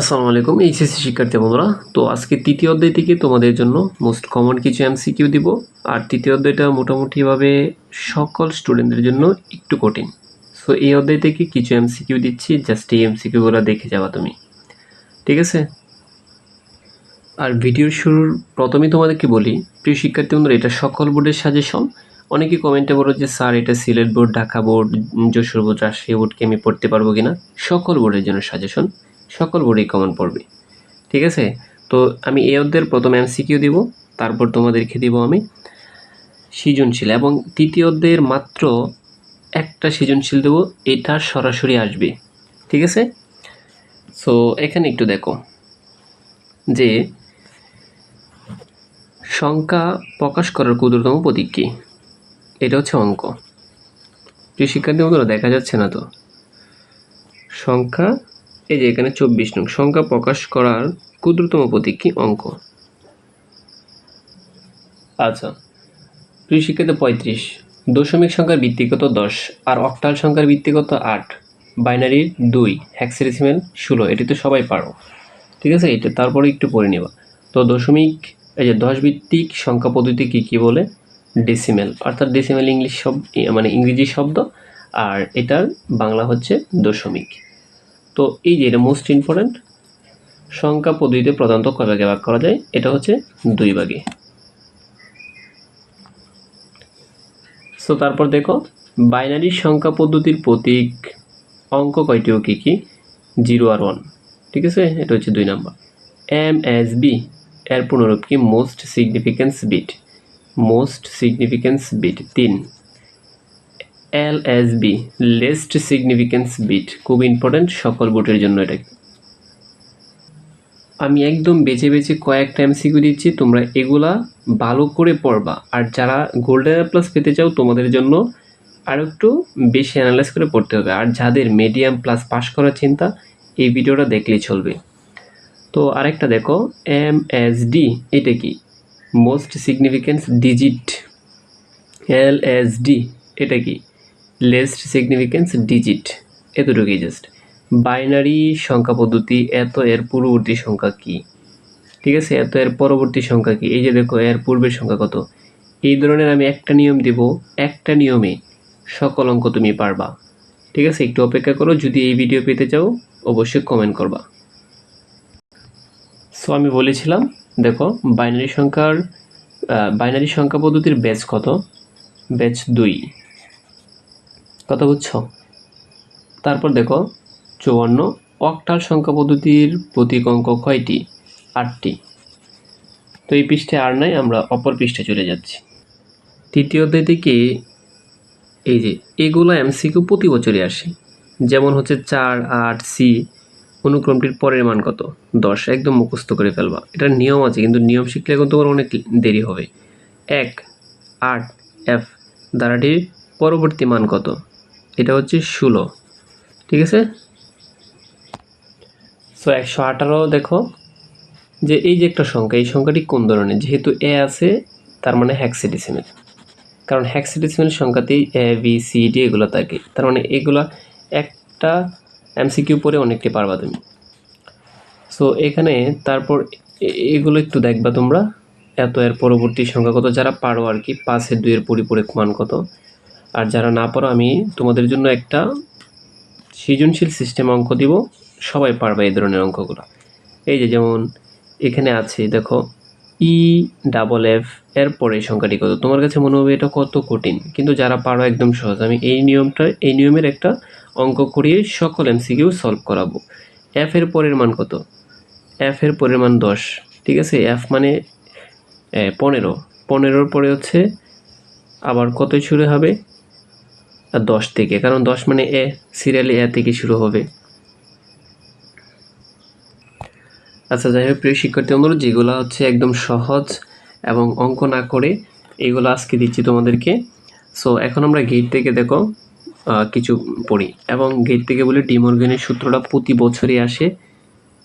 আসসালামু আলাইকুম, এইচএসসি শিক্ষার্থী বন্ধুরা। তো আজকে তৃতীয় অধ্যায় থেকে তোমাদের জন্য মোস্ট কমন কিছু এমসিকিউ দিব। আর তৃতীয় অধ্যায়টা মোটামুটিভাবে সকল স্টুডেন্টদের জন্য একটু কঠিন। সো এই অধ্যায় থেকে কিছু এমসিকিউ দিচ্ছি জাস্ট এই এমসিকিউগুলো দেখে যাওয়া তুমি। ঠিক আছে? আর ভিডিওর শুরুর প্রথমেই তোমাদেরকে বলি, প্রিয় শিক্ষার্থী বন্ধুরা, এটা সকল বোর্ডের সাজেশন অনেকে কমেন্টে বলো যে, স্যার, এটা Sylhet board, Dhaka board, Jessore board, Rajshahi বোর্ডকে আমি পড়তে পারব কিনা? সকল বোর্ডের জন্য সাজেশন সকল বোর্ডেই কমন পড়বে। ঠিক আছে? তো আমি এই অধ্যায়ের প্রথম এমসিকিউ দিব, তারপর তোমাদেরকে দিব আমি সৃজনশীল। এবং তৃতীয় অধ্যায়ের মাত্র একটা সৃজনশীল দেবো, এটা সরাসরি আসবে। ঠিক আছে? সো এখানে একটু দেখো যে সংখ্যা প্রকাশ করার ক্ষুদ্রতম প্রতীক কী? এটা হচ্ছে অঙ্ক। প্রিয় শিক্ষার্থী বন্ধুরা দেখা যাচ্ছে না তো? সংখ্যা এই যে এখানে চব্বিশ নং সংখ্যা প্রকাশ করার ক্ষুদ্রতম প্রতীক কি? অঙ্ক। আচ্ছা। প্রিয় পঁয়ত্রিশ। দশমিক সংখ্যার ভিত্তিগত দশ। আর অক্টাল সংখ্যার ভিত্তিগত আট। বাইনারির দুই। হ্যাক্সিডেসিমেল ষোলো। এটি তো সবাই পারো। ঠিক আছে? এটা তারপরে একটু পড়ে নেবা। তো দশমিক, এই যে দশ ভিত্তিক সংখ্যা পদ্ধতি কী কী বলে? ডেসিমেল অর্থাৎ ডেসিমেল ইংলিশ শব্দ মানে ইংরেজি শব্দ। আর এটার বাংলা হচ্ছে দশমিক। তো এই যে এটা মোস্ট ইম্পর্ট্যান্ট সংখ্যা পদ্ধতিতে প্রধানত কয় ভাগে ভাগ করা যায়? এটা হচ্ছে দুই ভাগে। সো তারপর দেখো বাইনারি সংখ্যা পদ্ধতির প্রতীক অঙ্ক কয়টি ও কী কী? জিরো আর ওয়ান ঠিক আছে? এটা হচ্ছে দুই নাম্বার। এম এস বি এর পুনরূপ কি? Most significance bit most significance bit তিন। L S B least significance bit খুব ইম্পর্ট্যান্ট সকল বুটের জন্য এটা আমি একদম বেছে বেছে কয়েকটা এমসিকিউ দিচ্ছি, তোমরা এগুলা ভালো করে পড়বা। আর যারা গোল্ডেন প্লাস পেতে চাও, তোমাদের জন্য আর একটু বেশি অ্যানালাইজ করে পড়তে হবে। আর যাদের মিডিয়াম প্লাস পাস করার চিন্তা, এই ভিডিওটা দেখলেই চলবে। তো আরেকটা দেখো এম এস ডি এটা কি? Most significance digit L S D এটা কি? লেস্ট সিগনিফিক্যান্স ডিজিট এতটুকুই জাস্ট বাইনারি সংখ্যা পদ্ধতি, এত এর পূর্ববর্তী সংখ্যা কি? ঠিক আছে? এত এর পরবর্তী সংখ্যা কি? এই যে দেখো, এর পূর্বের সংখ্যা কত? এই ধরনের আমি একটা নিয়ম দেব, একটা নিয়মে সকল অঙ্ক তুমি পারবা। ঠিক আছে? একটু অপেক্ষা করো, যদি এই ভিডিও পেতে চাও, অবশ্যই কমেন্ট করবা। সো আমি বলেছিলাম, দেখো বাইনারি সংখ্যার বাইনারি সংখ্যা পদ্ধতির ব্যাচ কত? ব্যাচ দুই। কথা বুঝছ? তারপর দেখো, চুয়ান্ন অক্টাল সংখ্যা পদ্ধতির প্রতীক অঙ্ক কয়টি? আটটি। তো এই পৃষ্ঠে আর নাই, আমরা অপর পৃষ্ঠে চলে যাচ্ছি। তৃতীয় অধ্যায় থেকে এই যে এগুলো এমসিকিউ প্রতি বছরই আসে। যেমন হচ্ছে চার, আট, সি, অনুক্রমটির পরের মান কত? দশ, একদম মুখস্থ করে ফেলবা। এটার নিয়ম আছে, কিন্তু নিয়ম শিখলে এখন তোমার অনেক দেরি হবে। এক, আট, এফ, দ্বারাটির পরবর্তী মান কত? এটা হচ্ছে ষোলো, ঠিক আছে? সো একশো আঠারো দেখো, যে এই যে একটা সংখ্যা, এই সংখ্যাটি কোন ধরনের? যেহেতু এ আছে, তার মানে হ্যাক্সিডেসিমেল কারণ হ্যাক্সিডেসিমেল সংখ্যাতেই এ বি সি ডি এগুলো থাকে। তার মানে এগুলা একটা এমসিকিউ পরে অনেকটি পারবা তুমি। সো এখানে তারপর এগুলো একটু দেখবা তোমরা। এত এর পরবর্তী সংখ্যা কত? যারা পারো আর কি, পাঁচের দুইয়ের পরিপূরক মান কত? আর যারা না পারো, আমি তোমাদের জন্য একটা সৃজনশীল সিস্টেম অঙ্ক দিব। সবাই পারবে এই ধরনের অঙ্কগুলো। এই যে যেমন এখানে আছে, দেখো ই ডাবল এফ এর পরে সংখ্যাটি কত? তোমার কাছে মনে হবে এটা কত কঠিন, কিন্তু যারা পারো একদম সহজ। আমি এই নিয়মটা, এই নিয়মের একটা অঙ্ক করিয়ে সকল এমসিকিউ সলভ করাবো। এফ এর পরের মান কত? এফ এর পরের মান দশ, ঠিক আছে? এফ মানে পনেরো। পনেরোর পরে হচ্ছে আবার কতই শুরু হবে? দশ থেকে, কারণ দশ মানে এ সিরিয়ালি এ থেকে শুরু হবে। আচ্ছা যাই হোক, প্রিয় শিক্ষার্থী বন্ধুরা, যেগুলো হচ্ছে একদম সহজ এবং অঙ্ক না করে এইগুলো আজকে দিচ্ছি তোমাদেরকে। সো এখন আমরা গেট থেকে দেখো কিছু পড়ি। এবং গেট থেকে বলি ডিমর্গেনের সূত্রটা প্রতি বছরই আসে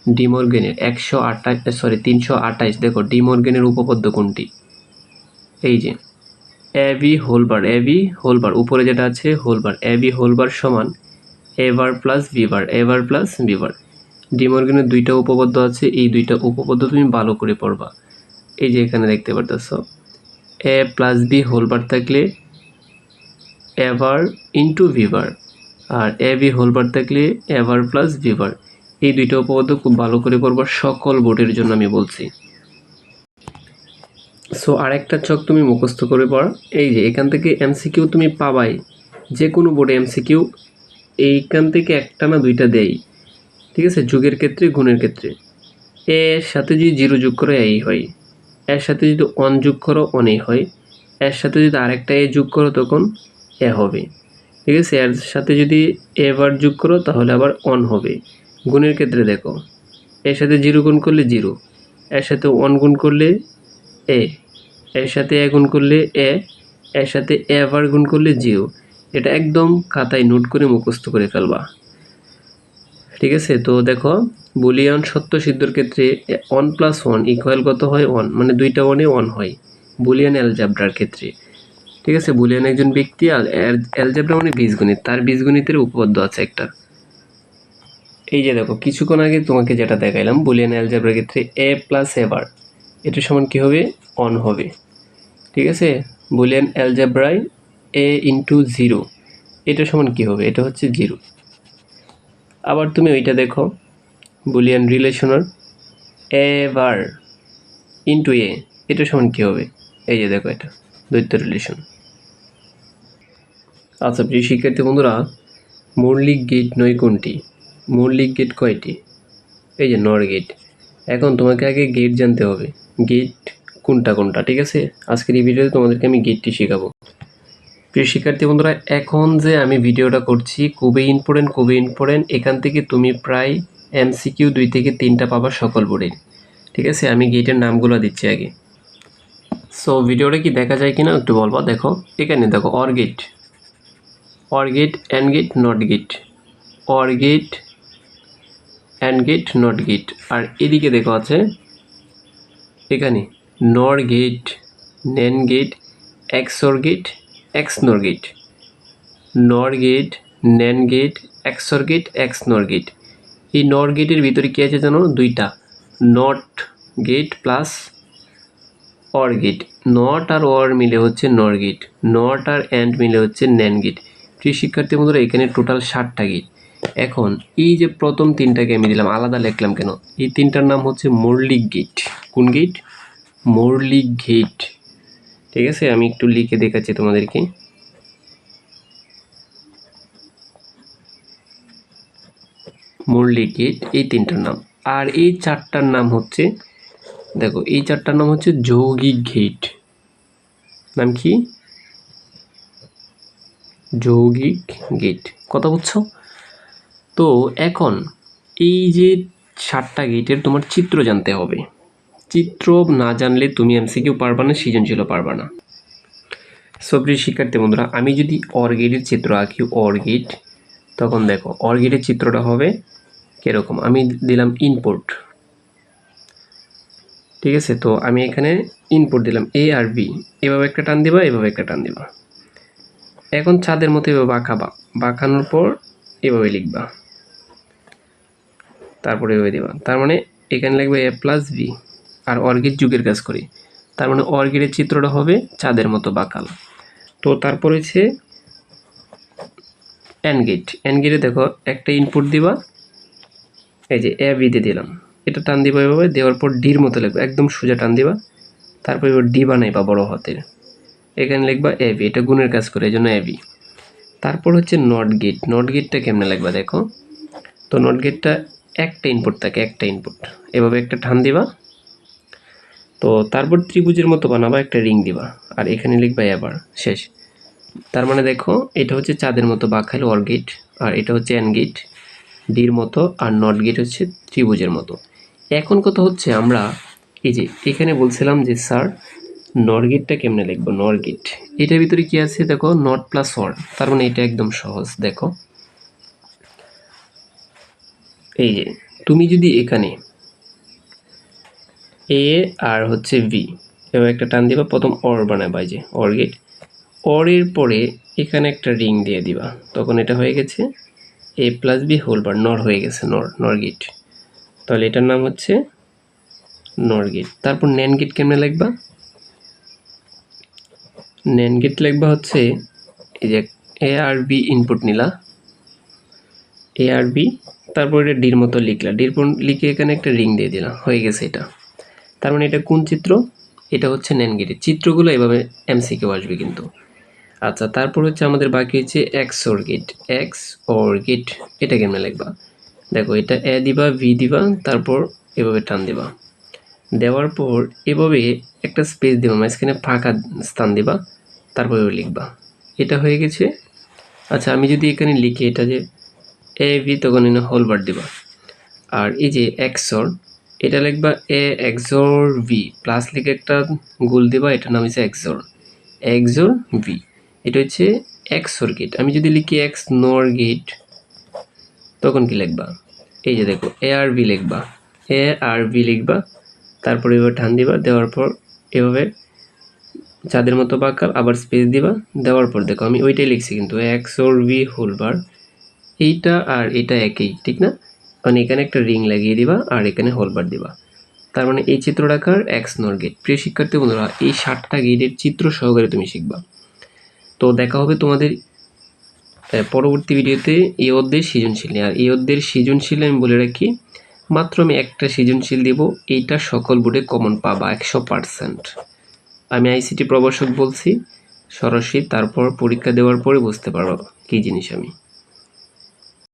ডিমর্গেনের একশো আঠাশ সরি তিনশো আঠাশ দেখো, ডিমর্গেনের উপপাদ্য কোনটি? এই যে A B whole bar A B whole bar, উপরে যেটা আছে whole bar A B whole bar সমান A bar plus B bar A bar plus bar ডিমর্গনের দুইটা উপপাদ্য আছে, এই দুইটা উপপাদ্য তুমি ভালো করে পড়বা। এই যে এখানে দেখতে পারতেছ, A plus B whole bar থাকলে A bar into B bar R A B whole bar থাকলে A bar plus B bar এই দুইটা উপপাদ্য খুব ভালো করে পড়বা, সকল বোর্ডের জন্য আমি বলছি। সো আরেকটা ছক তুমি মুখস্থ করে পড়। এই যে, এখান থেকে এমসিকিউ তুমি পাবাই। যে কোনো বোর্ডে এমসিকিউ এইখান থেকে একটা না দুইটা দেয় ঠিক আছে? যুগের ক্ষেত্রে, গুণের ক্ষেত্রে। এ এর সাথে যদি জিরো যোগ করো এই হয়। এর সাথে যদি অন যোগ করো অনেই হয়। এর সাথে যদি আরেকটা এ যোগ করো, তখন এ হবে। ঠিক আছে? এর সাথে যদি এবার যোগ করো, তাহলে আবার অন হবে। গুণের ক্ষেত্রে দেখো। এর সাথে জিরো গুণ করলে জিরো। এর সাথে অন গুণ করলে এ, এর সাথে এ গুণ করলে এ, এর সাথে এবার গুণ করলে জিরো। এটা একদম খাতায় নোট করে মুখস্থ করে ফেলবা। ঠিক আছে? তো দেখো, বুলিয়ান সত্য সিদ্ধর ক্ষেত্রে ওয়ান প্লাস ওয়ান ইকুয়াল কত হয়? ওয়ান মানে দুইটা ওয়ানে ওয়ান হয়। বুলিয়ান অ্যালজাবরার ক্ষেত্রে। ঠিক আছে? বুলিয়ান একজন ব্যক্তি অ্যালজাবরা মানে বীজগণিত। তার বীজগণিতের উপপাদ্য আছে একটা। এই যে দেখো, কিছুক্ষণ আগে তোমাকে যেটা দেখাইলাম, বুলিয়ান অ্যালজাবরার ক্ষেত্রে এ প্লাস এবার এটা সমান কী হবে? অন হবে। ঠিক আছে? বুলিয়ান অ্যালজাবরায় এ ইন্টু জিরো এটা সমান কী হবে? এটা হচ্ছে জিরো আবার তুমি ওইটা দেখো। Boolean relational A bar into A এটা সমান কী হবে? এই যে দেখো এটা দ্বৈত রিলেশন আচ্ছা প্রিয় শিক্ষার্থী বন্ধুরা, মৌলিক গেট নয় কোনটি? মৌলিক গেট কয়টি? এই যে নর গেট এখন তোমাকে আগে গেট জানতে হবে। গেট কোনটা কোনটা, ঠিক আছে? আজকের এই ভিডিওতে তোমাদেরকে আমি গেটটি শেখাবো। প্রিয় শিক্ষার্থী বন্ধুরা, এখন যে আমি ভিডিওটা করছি, খুবই ইম্পর্টেন্ট খুবই ইম্পর্টেন্ট এখান থেকে তুমি প্রায় এমসিকিউ দুই থেকে তিনটা পাবা সকল বোর্ডে। ঠিক আছে? আমি গেটের নামগুলো দিচ্ছি আগে। সো ভিডিওটা কি দেখা যায় কিনা একটু বলব? দেখো, এখানে দেখো or gate or gate and gate not gate or gate and gate not gate আর এদিকে দেখো আছে এখানে nor gate nand gate xor gate xnor gate nor gate nand gate xor gate xnor gate এই নর গেটের ভিতরে কী আছে জানো? দুইটা। Not gate plus or gate not R or মিলে হচ্ছে নর গেট নট আর অ্যান্ড মিলে হচ্ছে ন্যান গেট প্রিয় শিক্ষার্থী বন্ধুরা, এখানে টোটাল ষাটটা গেট এখন এই যে প্রথম তিনটাকে আমি দিলাম আলাদা লিখলাম কেন? এই তিনটার নাম হচ্ছে মৌলিক গেট কোন গেট মৌলিক গেট ঠিক আছে, আমি একটু লিখে দেখাচ্ছি তোমাদেরকে। মৌলিক গেট এই তিনটার নাম। আর এই চারটার নাম হচ্ছে, দেখো, এই চারটার নাম হচ্ছে যৌগিক গেট নাম কি? যৌগিক গেট কথা বুঝছ? তো এখন এই যে সাতটা গেটের তোমার চিত্র জানতে হবে। চিত্র না জানলে তুমি এমসিকিউ পারবা না, সৃজনশীলও পারবা না। সবরি শিক্ষার্থী বন্ধুরা, আমি যদি অর চিত্র আঁকি অর তখন দেখো অর চিত্রটা হবে কীরকম? আমি দিলাম ইনপুট ঠিক আছে? তো আমি এখানে ইনপুট দিলাম এ আর বি এভাবে একটা টান দিবা, এভাবে একটা টান দিবা। এখন ছাদের মতো এভাবে বাঁকাবা। বাঁকানোর পর এভাবে লিখবা। তারপরে এভাবে দিবা। তার মানে এখানে লাগবে এ প্লাস বি আর অর্গিট যুগের কাজ করি। তার মানে অর্গিটের চিত্রটা হবে চাঁদের মতো বাঁকাল। তো তারপর হচ্ছে অ্যান গেট অ্যান গেটে দেখো, একটা ইনপুট দিবা, এই যে এ বিতে দিলাম। এটা টান দিবা এভাবে, দেওয়ার পর ডির মতো লিখবা, একদম সোজা টান দিবা। তারপর এবার ডি বানাইবা বড় হাতের। এখানে লিখবা এ বি এটা গুণের কাজ করে এই জন্য এ বি তারপর হচ্ছে নট গেট নট গেটটা কেমনে লিখবা দেখো? তো নট গেটটা একটা ইনপুট থাকে, একটা ইনপুট এভাবে একটা টান দিবা, তো তারপর ত্রিভুজের মতো বানাবা, একটা রিং দিবা। আর এখানে লিখবা এবার, শেষ। তার মানে দেখো, এটা হচ্ছে চাঁদের মতো বাঁকাইল অর গেট আর এটা হচ্ছে অ্যান গেট ডির মতো আর নট গেট হচ্ছে ত্রিভুজের মতো। এখন কথা হচ্ছে আমরা, এই যে এখানে বলছিলাম যে, স্যার নর গেটটা কেমনে লিখব? নর গেট এটার ভিতরে কি আছে? দেখো নট প্লাস অর তার মানে এটা একদম সহজ, দেখো। এই যে, তুমি যদি এখানে এ আর হচ্ছে ভি এবার একটা টান দিবা, প্রথম অর বানাবা যে অর গেট অরের পরে এখানে একটা রিং দিয়ে দিবা। তখন এটা হয়ে গেছে A plus B whole bar nor হয়ে গেছে নর নর গেট তাহলে এটার নাম হচ্ছে নর গেট তারপর ন্যান গেট কেমনে লিখবা ন্যান গেট লিখবা হচ্ছে, এই যে এ আর বি ইনপুট নিলা। এ আর বি তারপর এটা ডির মতো লিখলা ডির লিখে এখানে একটা রিং দিয়ে দিলাম। হয়ে গেছে এটা। তার মানে এটা কোন চিত্র? এটা হচ্ছে ন্যান গেটের চিত্রগুলো এভাবে এমসিকেও আসবে কিন্তু। আচ্ছা তারপর হচ্ছে আমাদের বাকি হচ্ছে xor gate xor gate এটা কেমনে লিখবা? দেখো, এটা এ দিবা ভি দিবা, তারপর এভাবে টান দিবা। দেওয়ার পর এভাবে একটা স্পেস দিবা, মাঝখানে ফাঁকা স্থান দিবা, তারপর লিখবা। এটা হয়ে গেছে। আচ্ছা আমি যদি এখানে লিখি এটা যে এ ভি তখন এনে হোলবার দিবা। আর এই যে এক্সর এটা লিখবা এ এক্সর ভি প্লাস লিখে একটা গোল দিবা, এটার নাম হচ্ছে এক্সর এক্সর ভি এটা হচ্ছে এক্সর গেট আমি যদি লিখি এক্স নর গেট তখন কি লিখবা? এই যে দেখো এ আর ভি লিখবা। এ আর ভি লিখবা, তারপর এভাবে টান দিবা, দেওয়ার পর এভাবে চাঁদের মতো বাঁকা, আবার স্পেস দিবা, দেওয়ার পর দেখো, আমি ওইটাই লিখছি কিন্তু এক্স ওর ভি হোলবার এইটা আর এটা একই, ঠিক না? মানে এখানে একটা রিং লাগিয়ে দিবা আর এখানে হোলবার দিবা। তার মানে এই চিত্রটাকার এক্স নর গেট প্রিয় শিক্ষার্থী বন্ধুরা, এই সাতটা গেটের চিত্র সহকারে তুমি শিখবা। তো দেখা হবে তোমাদের পরবর্তী ভিডিওতে এই অধ্যায়ের সৃজনশীল নিয়ে। আর এই অধ্যায়ের সৃজনশীল আমি বলে রাখি, মাত্র আমি একটা সৃজনশীল দিব, এইটা সকল বোর্ডে কমন পাবা, একশো পার্সেন্ট আমি আইসিটি প্রভাষক বলছি, সরাসরি তারপর পরীক্ষা দেওয়ার পরে বুঝতে পারব কী জিনিস আমি।